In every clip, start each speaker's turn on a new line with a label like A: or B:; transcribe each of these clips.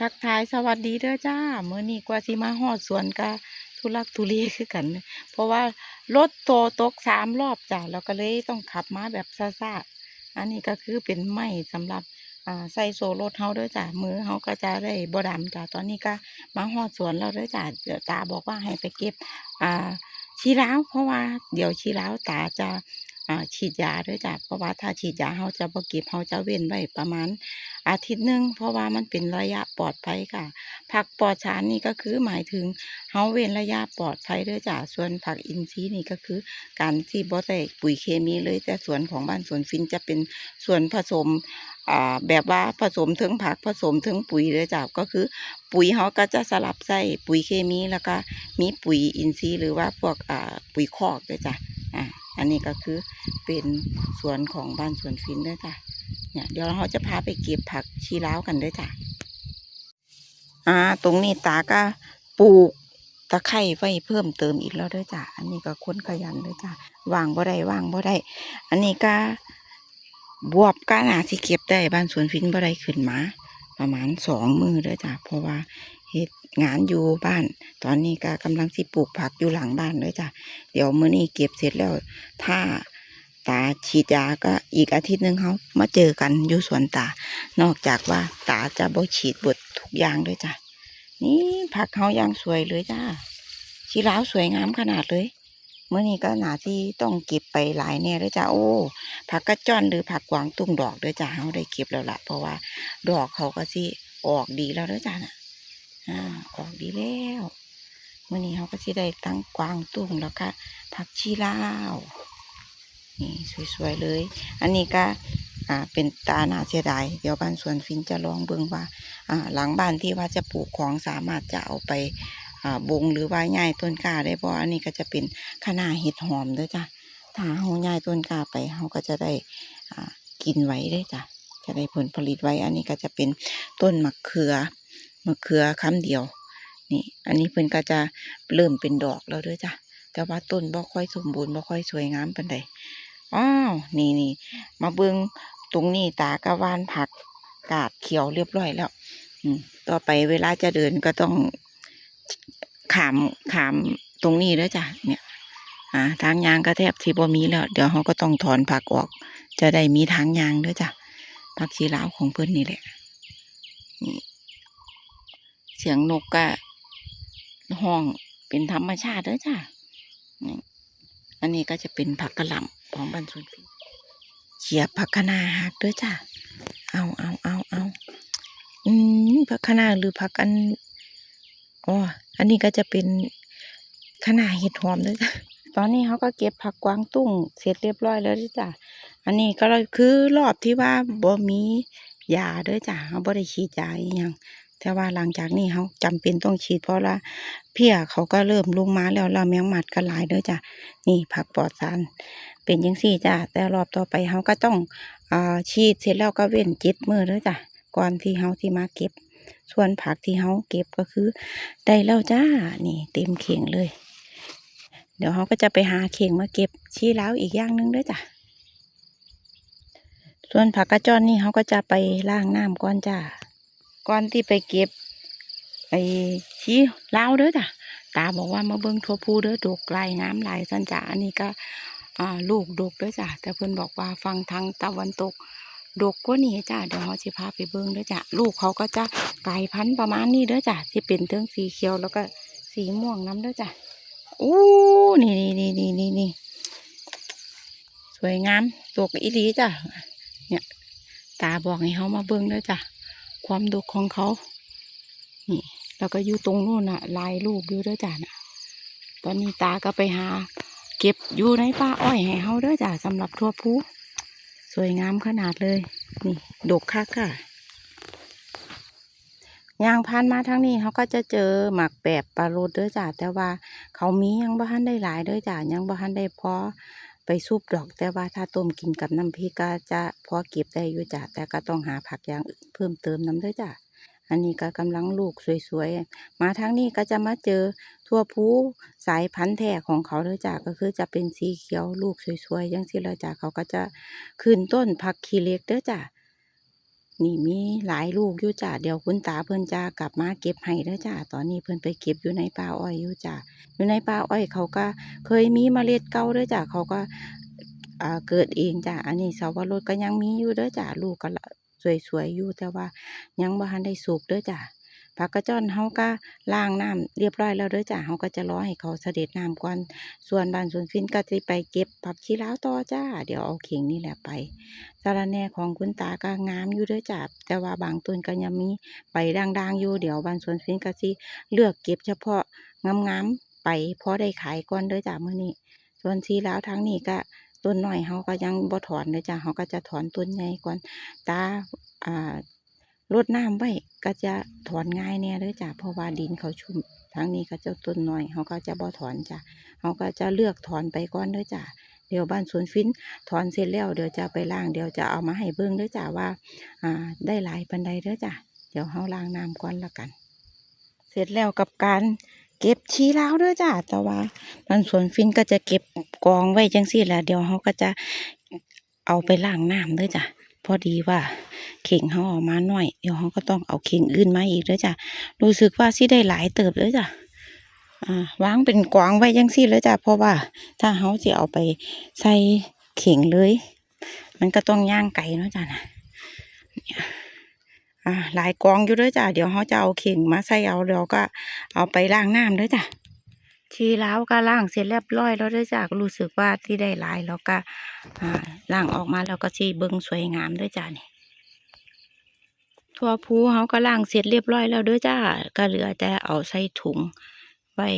A: ทักทายสวัสดีเด้อจ้าเมื่อนี้กว่าสิมาฮอดสวนกะทุลักทุเลคือกัน เพราะว่ารถโตตกสามรอบจ้ะแล้วก็เลยต้องขับมาแบบซ่าๆอันนี้ก็คือเป็นไม้สำหรับใส่โซรถเฮาเด้อจ้ะมือเฮาก็จะได้บ่ดำจ้ะตอนนี้ก็มาฮอดสวนแล้วเด้อจ้ะเดี๋ยวตาบอกว่าให้ไปเก็บอ่าชีร้าวเพราะว่าเดี๋ยวชีร้าวตาจะฉีดยาด้วยจ้ะเพราะว่าถ้าฉีดยาเฮาจะบเก็บเฮาจะเว้นไว้ประมาณ อาทิตย์หนึ่งเพราะว่ามันเป็นระยะปลอดภัยค่ะ ผักปลอดสารนี่ก็คือหมายถึงเฮาเว้นระยะปลอดภัยเด้อจ้ะส่วนผักอินทรีย์นี่ก็คือ การที่บ่ได้ปุ๋ยเคมีเลย แต่สวนของบ้านสวนฟินจะเป็นส่วนผสมอ่าแบบว่าผสมถึงผักผสมถึงปุ๋ยเลยจ้ะก็คือ ปุ๋ยเฮาก็จะสลับใส่ปุ๋ยเคมีแล้วก็มีปุ๋ยอินทรีย์หรือว่าพวกอ่าปุ๋ยคอกด้วยจ้ะอ่าอันนี้ก็คือเป็นสวนของบ้านสวนฟินเด้อจ้ะ เนี่ยเดี๋ยวเราจะพาไปเก็บผักชีล้าวกันด้วยจ้ะอ่าตรงนี้ตาก็ปลูกตะไคร้ไว้เพิ่มเติมอีกแล้วด้วยจ้ะ อันนี้ก็ค้นขยันด้วยจ้ะวางบ่ได้วางบ่ได้ อันนี้ก็บวบก็น่าสิเก็บได้บ้านสวนฟินบ่ได้ขึ้นมา ประมาณสองมือด้วยจ้ะ เพราะว่าเฮ็ดงานอยู่บ้าน ตอนนี้ก็กำลังสิปลูกผักอยู่หลังบ้านด้วยจ้ะ เดี๋ยวมื้อนี้เก็บเสร็จแล้ว ถ้า ตาฉีดยาก็อีกอาทิตย์หนึ่งเขามาเจอกันอยู่สวนตา นอกจากว่าตาจะบ่ฉีดบดทุกอย่างด้วยจ้ะ นี่ผักเขายางสวยเลยจ้าชีร้าวสวยงามขนาดเลยเมื่อนี้ก็หนาที่ต้องเก็บไปหลายแน่เลยจ้าโอ้ผักกระจ้อนหรือผักกวางตุ้งดอกด้วยจ้าเขาได้เก็บแล้วละเพราะว่า ดอกเขาก็สิออกดีแล้วด้วยจ้าน่ะอ่าออกดีแล้วเมื่อนี้เขาก็สิได้ตั้งกวางตุ้งแล้วก็ผักชีลาว นี่สวยๆเลย อันนี้ก็อ่าเป็นตาหนาเสียดายเดี๋ยวบ้านสวนฟินจะลองเบิ่งว่าอ่าหลังบ้านที่ว่าจะปลูกของสามารถจะเอาไปอ่าบงหรือว่าย่ายต้นกาได้บ่อันนี้ก็จะเป็นคณะเห็ดหอมด้อจ้ะถ้าเฮาย่ายต้นกาไปเฮาก็จะได้อ่ากินไว้เด้จ้ะจะได้ผลผลิตไว้ อันนี้ก็จะเป็นต้นมะเขือมะเขือคำเดียวนี่อันนี้เพิ่นก็จะเริ่มเป็นดอกแล้วด้อจ้ะแต่ว่าต้นบ่ค่อยสมบูรณ์บ่ค่อยสวยงามปานใด อ้าวนี่นี่มาเบิงตรงนี้ตากระวานผักกาดเขียวเรียบร้อยแล้วอืมต่อไปเวลาจะเดินก็ต้องขามขามตรงนี้แล้วจ้ะเนี่ยอ่าทางยางก็แทบที่บ่มีแล้ว เดี๋ยวเขาก็ต้องถอนผักออก จะได้มีทางยางด้วยจ้ะผักชีลาวของเพิ่อนนี่แหละเสียงนกก็ห้องเป็นธรรมชาติด้อจ้ะนี่ อันนี้ก็จะเป็นผักกระหล่ำของบ้านสวนฟินเขียบผักคะนาหักด้วยจ้ะ เอาเอาเอาเอาอืมผักคะนาหรือผักอันอ๋ออันนี้ก็จะเป็นคะนาเห็ดหอมด้วยจ้ะ ตอนนี้เขาก็เก็บผักกวางตุ้งเสร็จเรียบร้อยแล้วด้วยจ้ะ อันนี้ก็คือรอบที่ว่าบ่มียาด้อจ้ะเขาบ่ได้ฉีดยาอีหยัง แต่ว่าหลังจากนี้เขาจำเป็นต้องฉีดเพราะว่าเพี้ยเขาก็เริ่มลงมาแล้วแล้วแมงหมัดก็หลายเด้อจ้ะนี่ผักปลอดสาร เป็นยังสี่จ้ะแต่รอบต่อไปเขาก็ต้องอฉีดเสร็จแล้วก็เว้นเจ็ดมือเด้อจ้ะก่อนที่เขาที่มาเก็บ ส่วนผักที่เขาเก็บก็คือ ได้แล้วจ้านี่เต็มเข่งเลย เดี๋ยวเขาก็จะไปหาเข่งมาเก็บชี้แล้วอีกอย่างหนึงด้วยจ้ะส่วนผักกระจอนนี่เขาก็จะไปล้างน้ำก่อนจ้า ก่อนที่ไปเก็บ ไอ้ชี้เลาเด้อจ้ะตาบอกว่ามาเบิ่งทั่วภูเด้อดกลายงามหลายสันจ้ะอันนี้ก็อ่าลูกดกเด้อจ้ะแต่เพิ่อนบอกว่าฟังทางตะวันตกดกกว่านี้จ้ะเดี๋ยวเราจะพาไปเบิ่งเด้อจ้ะลูกเขาก็จะกลายพันธุ์ประมาณนี้เด้อจ้ะที่เป็นเทิงสีเขียวแล้วก็สีม่วงน้ำเด้อจ้ะอู้นี่นี่นี่นี่นี่นี่สวยงามดกอีหลีจ้ะเนี่ยตาบอกให้เขามาเบิ่งเด้อจ้ะ ความดกของเขา นี่ แล้วก็อยู่ตรงโน้นน่ะลายลูกอยู่เด้อจ้ะน่ะตอนนี้ตาก็ไปหา เก็บอยู่ในป่าอ้อยให้เฮาเด้อจ้ะสำหรับทั่วผู้สวยงามขนาดเลย นี่ ดกคักค่ะยางผ่านมาทางนี้เขาก็จะเจอหมักแบบปลาโรดเด้อจ้ะแต่ว่า เขามียังบ่ทันได้หลายเด้อจ้ะยังบ่ทันได้พอ ไปซุปดอก แต่ว่าถ้าต้มกินกับน้ำพริกก็จะพอเก็บได้อยู่จ้ะแต่ก็ต้องหาผักอย่างอื่นเพิ่มเติมน้ำด้วยจ้ะอันนี้ก็กำลังลูกสวยๆ มาทางนี้ก็จะมาเจอทั่วผู้สายพันธุ์แท้ของเขาเด้อจ้ะก็คือจะเป็นสีเขียวลูกสวยๆอยังสิละจ้ะเขาก็จะขึ้นต้นผักขี้เหล็กเด้อจ้ะ นี่มีหลายลูกอยู่จ้ะเดี๋ยวคุณตาเพิ่นจะกลับมาเก็บให้เด้อจ้ะตอนนี้เพิ่นไปเก็บอยู่ในป่าอ้อยอยู่จ้ะอยู่ในป่าอ้อยเขาก็เคยมีเมล็ดเก่าด้อจ้ะเขาก็อ่าเกิดเองจ้ะอันนี้สาวรสก็ยังมีอยู่เด้อจ้ะลูกก็สวยๆอยู่แต่ว่ายังบ่ทันได้สุกเด้อจ้ะ ผักกระจ้อนเฮาก็ล้างน้ำเรียบร้อยแล้วเด้อจ้ะเฮาก็จะรอให้เขาเสด็จน้ำก่อน ส่วนบ้านสวนฟินก็สิไปเก็บผักชีลาวต่อจ้า เดี๋ยวเอาเข่งนี่แหละไปสารแน่ของคุณตาก็งามอยู่เด้วยจ้ะแต่ว่าบางต้นก็ยังมีใบด่างๆอยู่เดี๋ยวบานสวนฟินก็สิเลือกเก็บเฉพาะงามๆไปพอได้ขายก่อนเด้อจ้ะมื้อนี้ ส่วนสีแล้วทั้งนี้ก็ต้นน้อยเฮาก็ยังบ่ถอนเด้อจ้ะเฮาก็จะถอนต้นใหญ่ก่อนตาอ่า รดน้ำไว้ก็จะถอนง่ายแน่เด้อจ้ะเพราะว่าดินเขาชุ่มทั้งนี้ก็เจ้าต้นน้อยเฮาก็จะบ่ถอนจ้ะเฮาก็จะเลือกถอนไปก่อนเด้อจ้ะเดี๋ยวบ้านสวนฟินถอนเสร็จแล้วเดี๋ยวจะไปล้างเดี๋ยวจะเอามาให้เบิ่งเด้อจ้ะว่าอ่า ได้หลายปันใดเด้อจ้ะเดี๋ยวเฮาล้างน้ำก่อนละกัน เสร็จแล้วกับการเก็บชีลาวเด้อจ้ะแต่ว่ามันสวนฟินก็จะเก็บกองไว้จังซี่แหละเดี๋ยวเฮาก็จะเอาไปล้างน้ำเด้อจ้ะ พอดีว่า เข่งเฮาออกมาหน่อย เดี๋ยวเฮาก็ต้องเอาเข่งอื่นมาอีกเด้อจ้ะ รู้สึกว่าสิได้หลายเติบเด้อจ้ะวางเป็นกองไว้จังซี่เลยจ้ะ เพราะว่า ถ้าเฮาสิเอาไปใส่เข่งเลย มันก็ต้องย่างไก่เนาะจ้ะนะเนี่ยหลายกองอยู่ด้วยจ้ะ เดี๋ยวเขาจะเอาเข่งมาใส่เอาเดี๋ยวก็เอาไปล้างน้ำด้วยจ้ะ ทีแล้วก็ล้างเสร็จเรียบร้อยแล้วด้วยจ้ะรู้สึกว่าที่ได้ลายแล้วก็อ่างออกมาแล้วก็สีเบิ้งสวยงามด้วยจ้ะนี่ทั่วภูเขาก็ล้างเสร็จเรียบร้อยแล้วด้วยจ้าก็เหลือแต่เอาใส่ถุงไว้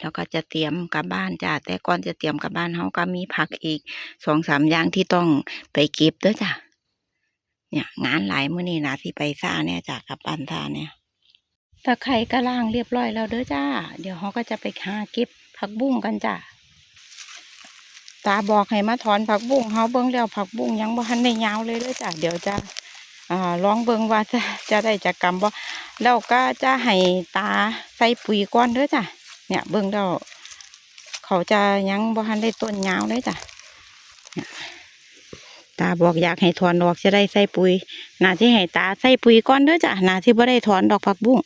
A: แล้วก็จะเตรียมกลับบ้านจ้ะแต่ก่อนจะเตรียมกลับบ้านเขาก็มีผักอีกสองสามอย่างที่ต้องไปเก็บด้อจ้ะเนี่ยงานหลายมื้อนี้นะที่ไปซ่าเนี่ยจ้ะกลับบ้านซ่าเนี่ย ตะไคร้ก็ล่างเรียบร้อยแล้วเด้อจ้า เดี๋ยวเขาก็จะไปหาเก็บผักบุ้งกันจ้ะตาบอกให้มาถอนผักบุ้งเขาเบิ่งแล้วผักบุ้งยังบ่ทันได้ยาวเลยเด้อจ้ะเดี๋ยวจะอ่าลองเบิ่งว่าจะจะได้จากกรรมบ่แล้วก็จะให้ตาใส่ปุ๋ยก่อนเด้อจ้ะเนี่ยเบิ่งแล้วเขาจะยังบ่ทันได้ต้นยาวเลยจ้ะเนี่ยตาบอกอยากให้ถอนดอกจะได้ใส่ปุ๋ยนาที่ให้ตาใส่ปุ๋ยก่อนเด้อจ้ะนาที่บ่ได้ถอนดอกผักบุ้ง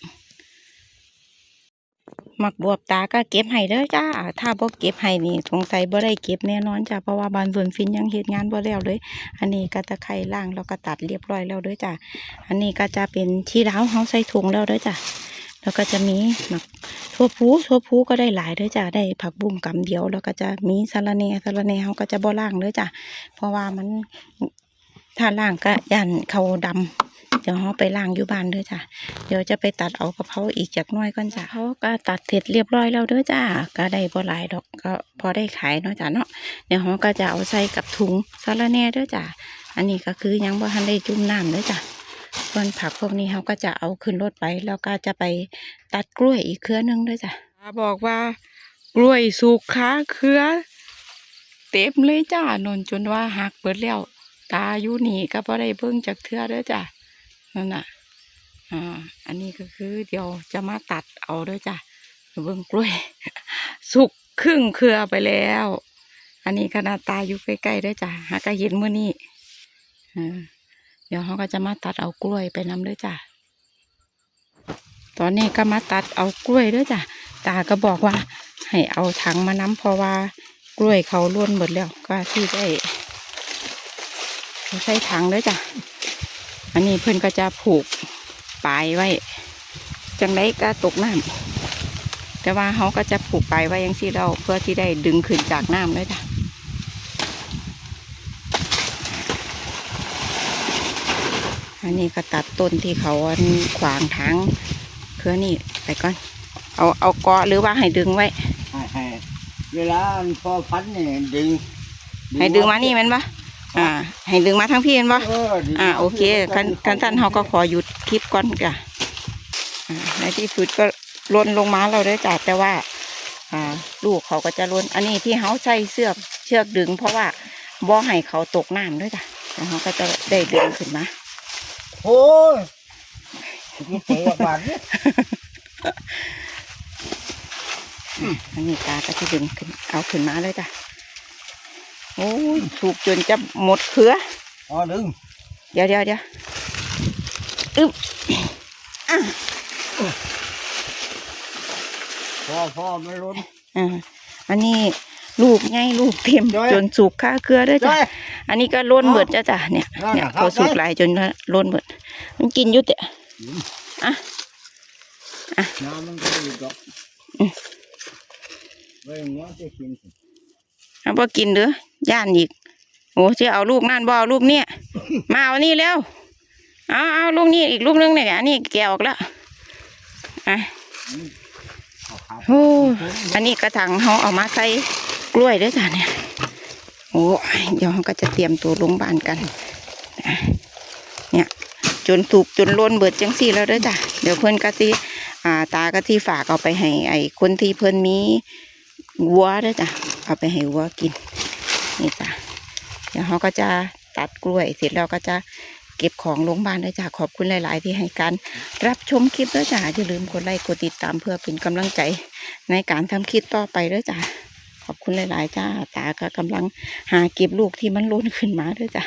A: มักบวบตาก็เก็บให้เด้อจ้า ถ้าบ่เก็บให้นี่สงสัยบ่ได้เก็บแน่นอนจ้ะเพราะว่าบานส่วนฟินยังเฮ็ดงานบ่แล้วเลย อันนี้ก็ตะไคร้ล่างแล้วก็ตัดเรียบร้อยแล้วเด้อจ้ะอันนี้ก็จะเป็นที่ร้าวเฮาใส่ถุงแล้วเด้อจ้ะแล้วก็จะมีหมักทั่วพูทั่วพูก็ได้หลายเด้อจ้ะได้ผักบุ้งกำเดียว แล้วก็จะมีสะระแหน่สะระแหน่เขาก็จะบ่ล่างเด้อจ้ะเพราะว่ามันถ้าล่างก็ย่านเขาดำ เดี๋ยวเขาไปล่างอยู่บ้านเด้อจ้ะเดี๋ยวจะไปตัดเอากระเพราอีกจากน้อยก่อนจ้ะเขาก็ตัดเสร็จเรียบร้อยแล้วเด้อจ้ะก็ได้บ่หลายดอกก็พอได้ขายเนาะจ้ะเนาะเดี๋ยวเขาก็จะเอาใส่กับถุงสะระแน่เด้อจ้ะอันนี้ก็คือยังบ่ทันได้จุ่มน้ำเด้อจ้ะส่วนผักพวกนี้เขาก็จะเอาขึ้นรถไปแล้วก็จะไปตัดกล้วยอีกเครือหนึงด้วยจ้ะบอกว่ากล้วยสุกขาเครือเต็มเลยจ้านนจนว่าหักเบิดแล้ว ตาอยู่นี่ก็บ่ได้เบิ่งจากเทือด้อจ้ะ นั่นน่ะอ่าอันนี้ก็คือเดี๋ยวจะมาตัดเอาด้อจ้ะเบิ่งกล้วย สุกครึ่งเครือไปแล้ว อันนี้ขนาดตาอยู่ใกล้ๆด้อจ้ะหากเห็นเมื้อนี้อ่าเดี๋ยวเขาก็จะมาตัดเอากล้วยไปน้ำด้อจ้ะตอนนี้ก็มาตัดเอากล้วยด้วยจ้ะตาก็บอกว่า ให้เอาถังมาน้ำเพราะว่ากล้วยเขาล้วนหมดแล้วก็ที่ได้ใช้ถังด้วยจ้ะ อันนี้เพื่อนก็จะผูกปลายไว้ จังไดก็ตกน้ำแต่ว่าเขาก็จะผูกปลายไว้อยังที่เราเพื่อที่ได้ดึงขึ้นจากน้ำด้วยจ้ะอันนี้ก็ตัดต้นที่เขาอันขวางทางเพื่อนี่ไปก่อน เอาเอาเกาะหรือว่าให้ดึงไว้
B: ให้ให้เวลามันพอพันเนี่ยดึง
A: ให้ดึงมานี่แมันปะ อ่า ให้ดึงมาทั้งพี่แมันปะ
B: เออดึง
A: อ่า โอเคกันกันท่านเขาก็ขอหยุดคลิปก่อนจ้ะอ่าในที่สุดก็ล้นลงมาเราได้จ้ะแต่ว่า อ่า ลูกเขาก็จะล้น อันนี้ที่เขาใช้เสือกเชือกดึง เพราะว่าบ่ให้เขาตกน้ำด้วยจ้ะแล้วเขาก็จะได้ดึงขึ้นมา
B: โอ้ยมีเตะบาดเนี่ย
A: อันนี้ตาก็จะดึงขึ้นเอาขึ้นมาเลยจ้ะ โอ้ยถูกจนจะหมดเครือ
B: อ๋อดึง
A: เดี๋ยวเดี๋ยวเดี๋ยวอึ๊บ
B: พ่อพ่อไม่ล้น
A: อ่าอันนี้ลูกไงลูกเต็ม
B: จ้อย
A: จนสุกค่าเกลือเด้อจ้ะ
B: จ้อย
A: อันนี้ก็ล้นเบิดจ้ะจ้ะเนี่ย
B: นั่นน่ะ
A: เนี่ย
B: ครับ
A: พอสุก
B: จ้อย
A: หลายจนล้นเบิดมันกินอยุติอะ
B: น้ำมันก็อยู่ดอก
A: อืม
B: ไม่งั้นจะกิน
A: เอาบ่กินเด้อย่านอีก โอ้จะเอาลูกนั่นบ่เอาลูกเนี่ยมาเอานี่แล้วเอาเอาลูกนี่อีกลูกนึงเนี่ยอันนี้แกะออกแล้วอะ
B: เอาครับ
A: โอ้อันนี้กระถางเขาเอามาใส่กล้วยเด้วยจ้ะเนี่ยโอ้ยเดี๋ยวเราก็จะเตรียมตัวลงบ้านกันอะเนี่ย จนถูกจนล้นเบิดจังสี่แล้วเด้อจ้ะเดี๋ยวเพื่อนก็ที่อ่าตาก็ที่ฝากเอาไปให้ไอ้คนที่เพื่อนมีวัวเด้อจ้ะ เอาไปให้วัวกิน นี่จ้ะเดี๋ยวเขาก็จะตัดกล้วย เสร็จแล้วก็จะเก็บของลงบ้านด้วยจ้ะขอบคุณหลาย ๆ ที่ให้การรับชมคลิปด้วยจ้ะอย่าลืมกดไลค์กดติดตามเพื่อเป็นกำลังใจในการทำคลิปต่อไปด้วยจ้ะขอบคุณหลาย ๆ จ้าตาก็กำลังหาเก็บลูกที่มันล้นขึ้นมาด้วยจ้ะ